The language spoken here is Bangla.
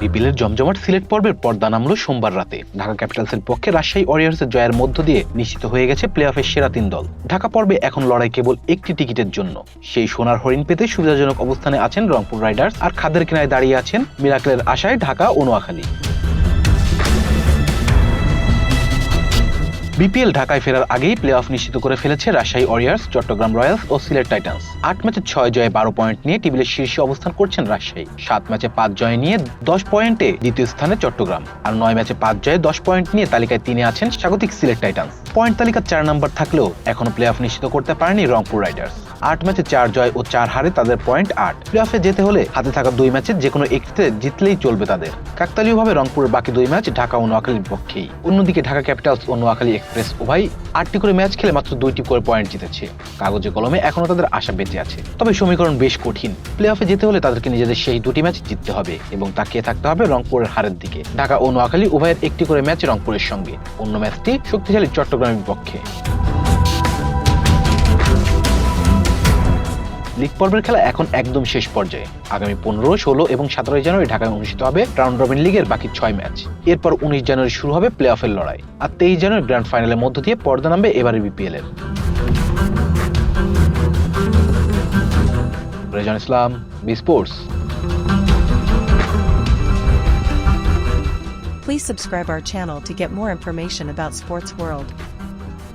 বিপিএলের জমজমাট সিলেট পর্বের পর্দা নামল সোমবার রাতে। ঢাকা ক্যাপিটালসের পক্ষে রাজশাহী ওয়ারিয়ার্সের জয়ের মধ্য দিয়ে নিশ্চিত হয়ে গেছে প্লে অফের সেরা তিন দল। ঢাকা পর্বে এখন লড়াই কেবল একটি টিকিটের জন্য। সেই সোনার হরিণ পেতে সুবিধাজনক অবস্থানে আছেন রংপুর রাইডার্স আর খাদের কিনায় দাঁড়িয়ে আছেন মিরাকলের আশায় ঢাকা ও নোয়াখালী বিপিএল ঢাকায় ফেরার আগেই প্লে অফ নিশ্চিত করে ফেলেছে রাজশাহী ওয়ারিয়ার্স চট্টগ্রাম রয়্যালস ও সিলেট টাইটান্স আট ম্যাচে ছয় জয়ে বারো পয়েন্ট নিয়ে টেবিলের শীর্ষে অবস্থান করছেন রাজশাহী। সাত ম্যাচে পাঁচ জয় নিয়ে দশ পয়েন্টে দ্বিতীয় স্থানে চট্টগ্রাম। আর নয় ম্যাচে পাঁচ জয়ে দশ পয়েন্ট নিয়ে তালিকায় তিনে আছেন স্বাগতিক সিলেট টাইটান্স পয়েন্ট তালিকার চার নম্বর থাকলেও এখনও প্লে অফ নিশ্চিত করতে পারেনি রংপুর রাইডার্স। আট ম্যাচে চার জয় ও চার হারে তাদের পয়েন্ট আট। প্লে অফে যেতে হলে হাতে থাকা দুই ম্যাচে যে কোনো একটিতে জিতলেই চলবে তাদের। কাকতালীয়ভাবে রংপুরের বাকি দুই ম্যাচ ঢাকা ও নোয়াখালীর পক্ষেই। অন্যদিকে ঢাকা ক্যাপিটালস ও নোয়াখালী এক্সপ্রেস উভয় আটটি করে ম্যাচ খেলে মাত্র দুইটি করে পয়েন্ট জিতেছে। কাগজে কলমে এখনও তাদের আশা বেঁচে আছে। তবে সমীকরণ বেশ কঠিন। প্লে অফে যেতে হলে তাদেরকে নিজেদের সেই দুটি ম্যাচ জিততে হবে এবং তাকিয়ে থাকতে হবে রংপুরের হারের দিকে। ঢাকা ও নোয়াখালী উভয়ের একটি করে ম্যাচ রংপুরের সঙ্গে। অন্য ম্যাচটি শক্তিশালী চট্টগ্রামের বিপক্ষে লিগ পর্বের খেলা এখন একদম শেষ পর্যায়ে। আগামী পনেরো, ষোলো এবং সতেরোই জানুয়ারি ঢাকায় অনুষ্ঠিত হবে রাউন্ড রবিন লিগের বাকি ছয় ম্যাচ। এরপর উনিশ জানুয়ারি শুরু হবে প্লে অফের লড়াই আর তেইশ জানুয়ারি গ্র্যান্ড ফাইনালের মধ্য দিয়ে পর্দা নামবে এবারের বিপিএল এর Rezan Islam, B sports. Please subscribe our channel to get more information about Sports World.